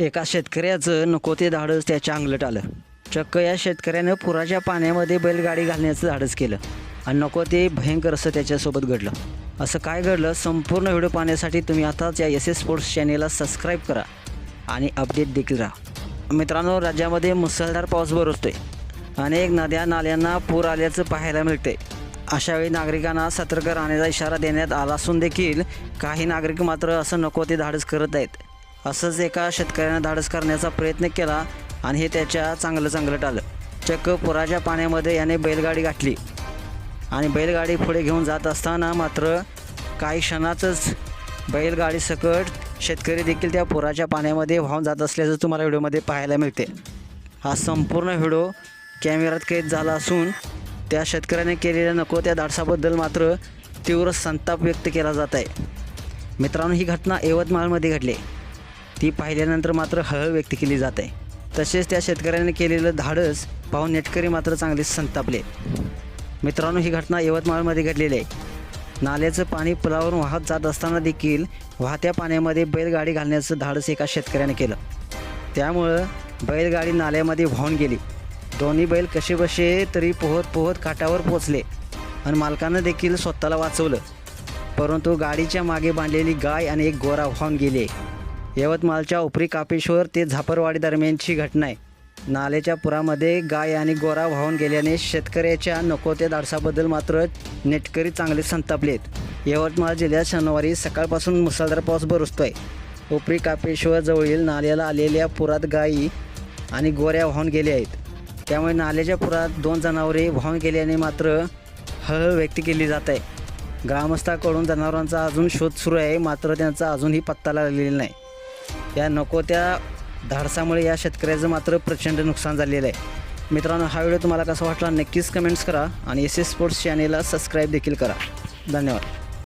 एका शेतकऱ्याचं नको ते धाडस त्याच्या अंगलट आलं. चक्क या शेतकऱ्यानं पुराच्या पाण्यामध्ये बैलगाडी घालण्याचं धाडस केलं आणि नको ते भयंकर असं त्याच्यासोबत घडलं. असं काय घडलं? संपूर्ण व्हिडिओ पाहण्यासाठी तुम्ही आताच या एस एस स्पोर्ट्स चॅनेलला सबस्क्राईब करा आणि अपडेट देखील राहा. मित्रांनो राज्यामध्ये मुसळधार पाऊस बरसतोय. अनेक नद्या नाल्यांना पूर आल्याचं पाहायला मिळते अशावेळी नागरिकांना सतर्क राहण्याचा इशारा देण्यात आला असून देखील काही नागरिक मात्र असं नको ते धाडस करत आहेत. असंच एका शेतकऱ्यानं धाडस करण्याचा प्रयत्न केला आणि हे त्याच्या चांगलं चांगलं टालं चक्क पुराच्या पाण्यामध्ये याने बैलगाडी गाठली. आणि बैलगाडी पुढे घेऊन जात असताना मात्र काही क्षणातच बैलगाडी सकट शेतकरी देखील त्या पुराच्या पाण्यामध्ये वाहून जात असल्याचं तुम्हाला व्हिडिओमध्ये पाहायला मिळते. हा संपूर्ण व्हिडिओ कॅमेऱ्यात कैद झाला असून त्या शेतकऱ्याने केलेल्या नको त्या धाडसाबद्दल मात्र तीव्र संताप व्यक्त केला जात आहे. मित्रांनो ही घटना यवतमाळमध्ये घडली. ती पाहिल्यानंतर मात्र हळहळ व्यक्त केली जात. आहे तसेच त्या शेतकऱ्याने केलेलं धाडस पाहून नेटकरी मात्र चांगले संतापले. मित्रांनो ही घटना यवतमाळमध्ये घडलेली आहे. नाल्याचं पाणी पुलावरून वाहत जात असताना देखील वाहत्या पाण्यामध्ये बैलगाडी घालण्याचं धाडस एका शेतकऱ्याने केलं. त्यामुळं बैलगाडी नाल्यामध्ये वाहून गेली. दोन्ही बैल कसे बसे तरी पोहत पोहत काठावर पोचले आणि मालकानं देखील स्वतःला वाचवलं. परंतु गाडीच्या मागे बांधलेली गाय आणि एक गोरा वाहून गेले. यवतमाळच्या उपरी कापेश्वर ते झापरवाडी दरम्यानची घटना आहे. नाल्याच्या पुरामध्ये गाय आणि गोरा वाहून गेल्याने शेतकऱ्याच्या नको त्या धाडसाबद्दल मात्र नेटकरी चांगले संतापले आहेत. यवतमाळ जिल्ह्यात शनिवारी सकाळपासून मुसळधार पाऊस बरसतोय. उपरी कापेश्वर जवळील नाल्याला आलेल्या पुरात गायी आणि गोऱ्या वाहून गेल्या आहेत. त्यामुळे नाल्याच्या पुरात दोन जनावरे वाहून गेल्याने मात्र हळहळ व्यक्त केली जात आहे. ग्रामस्थाकडून जनावरांचा अजून शोध सुरू आहे मात्र त्यांचा अजूनही पत्ता लागलेला नाही. या नको त्या धाडसामुळे या शेतकऱ्याचं मात्र प्रचंड नुकसान झालेलं आहे. मित्रांनो हा व्हिडिओ तुम्हाला कसा वाटला नक्कीच कमेंट्स करा आणि एस एस स्पोर्ट्स चॅनेलला सबस्क्राईब देखील करा. धन्यवाद.